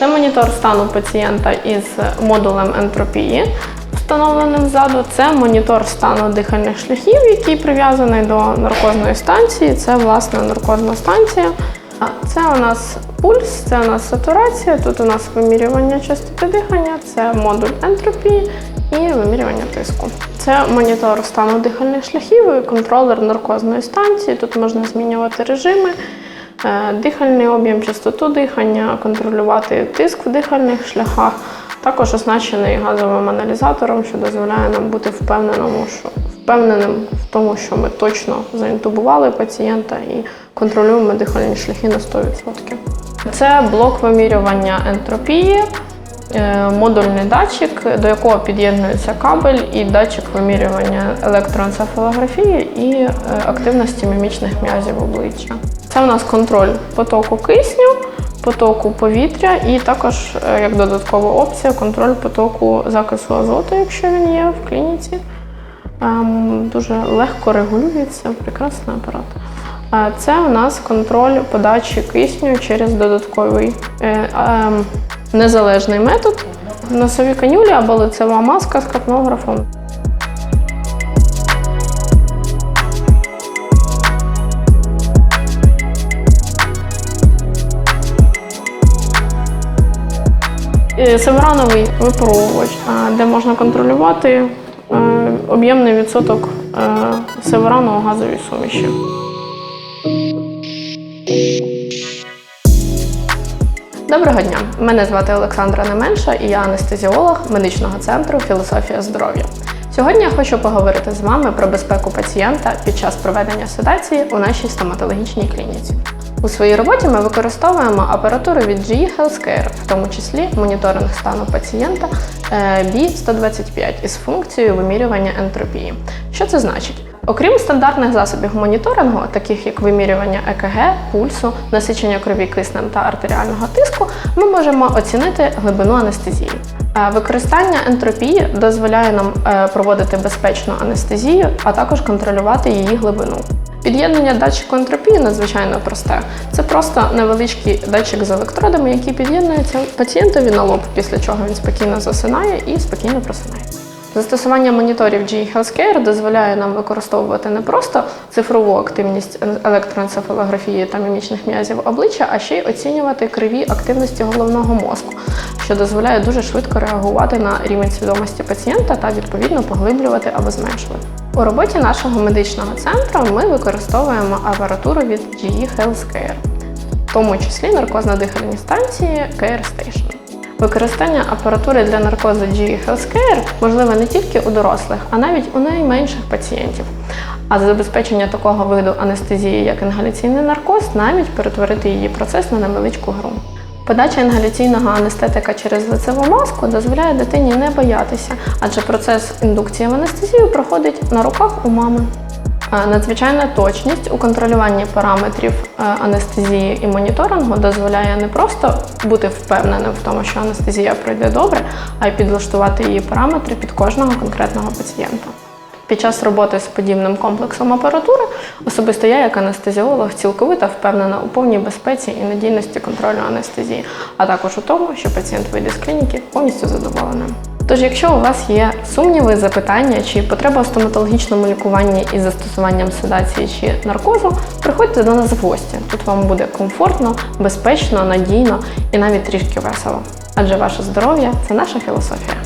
Це монітор стану пацієнта із модулем ентропії, встановленим ззаду. Це монітор стану дихальних шляхів, який прив'язаний до наркозної станції. Це власне наркозна станція. Це у нас пульс, це у нас сатурація, тут у нас вимірювання частоти дихання, це модуль ентропії і вимірювання тиску. Це монітор стану дихальних шляхів і контролер наркозної станції. Тут можна змінювати режими, дихальний об'єм, частоту дихання, контролювати тиск в дихальних шляхах. Також оснащений газовим аналізатором, що дозволяє нам бути впевненому, що впевненим в тому, що ми точно заінтубували пацієнта і контролюємо дихальні шляхи на 100%. Це блок вимірювання ентропії, е, модульний датчик, до якого під'єднується кабель і датчик вимірювання електроенцефалографії і е, активності мімічних м'язів обличчя. Це у нас контроль потоку кисню, потоку повітря і також е, як додаткова опція контроль потоку закису азоту, якщо він є в клініці. Ем, Дуже легко регулюється, прекрасний апарат. Е, Це у нас контроль подачі кисню через додатковий е, ем, незалежний метод. Носові канюлі або лицева маска з капнографом. Северановий випаровувач, е, де можна контролювати е, об'ємний відсоток е, северану газовій суміші. Доброго дня! Мене звати Олександра Неменша і я анестезіолог медичного центру Філософія здоров'я. Сьогодні я хочу поговорити з вами про безпеку пацієнта під час проведення седації у нашій стоматологічній клініці. У своїй роботі ми використовуємо апаратуру від GE Healthcare, в тому числі моніторинг стану пацієнта е, B125 із функцією вимірювання ентропії. Що це значить? Окрім стандартних засобів моніторингу, таких як вимірювання ЕКГ, пульсу, насичення крові киснем та артеріального тиску, ми можемо оцінити глибину анестезії. Е, Використання ентропії дозволяє нам е, проводити безпечну анестезію, а також контролювати її глибину. Під'єднання датчику ентропії надзвичайно просте. Це просто невеличкий датчик з електродами, який під'єднується пацієнтові на лоб, після чого він спокійно засинає і спокійно просинає. Застосування моніторів GE Healthcare дозволяє нам використовувати не просто цифрову активність електроенцефалографії та мімічних м'язів обличчя, а ще й оцінювати криві активності головного мозку, що дозволяє дуже швидко реагувати на рівень свідомості пацієнта та відповідно поглиблювати або зменшувати. У роботі нашого медичного центру ми використовуємо апаратуру від GE Healthcare, в тому числі наркозно-дихальні станції Care Station. Використання апаратури для наркозу GE Healthcare можливе не тільки у дорослих, а навіть у найменших пацієнтів. А забезпечення такого виду анестезії, як інгаляційний наркоз, навіть перетворити її процес на невеличку гру. Подача інгаляційного анестетика через лицеву маску дозволяє дитині не боятися, адже процес індукції в анестезію проходить на руках у мами. Е, Надзвичайна точність у контролюванні параметрів е, анестезії і моніторингу дозволяє не просто бути впевненим в тому, що анестезія пройде добре, а й підлаштувати її параметри під кожного конкретного пацієнта. Під час роботи з подібним комплексом апаратури особисто я, як анестезіолог, цілковито впевнена у повній безпеці і надійності контролю анестезії, а також у тому, що пацієнт вийде з клініки повністю задоволеним. Тож, якщо у вас є сумніви, запитання чи потреба у стоматологічному лікуванні із застосуванням седації чи наркозу, приходьте до нас в гості. Тут вам буде комфортно, безпечно, надійно і навіть трішки весело. Адже ваше здоров'я це наша філософія.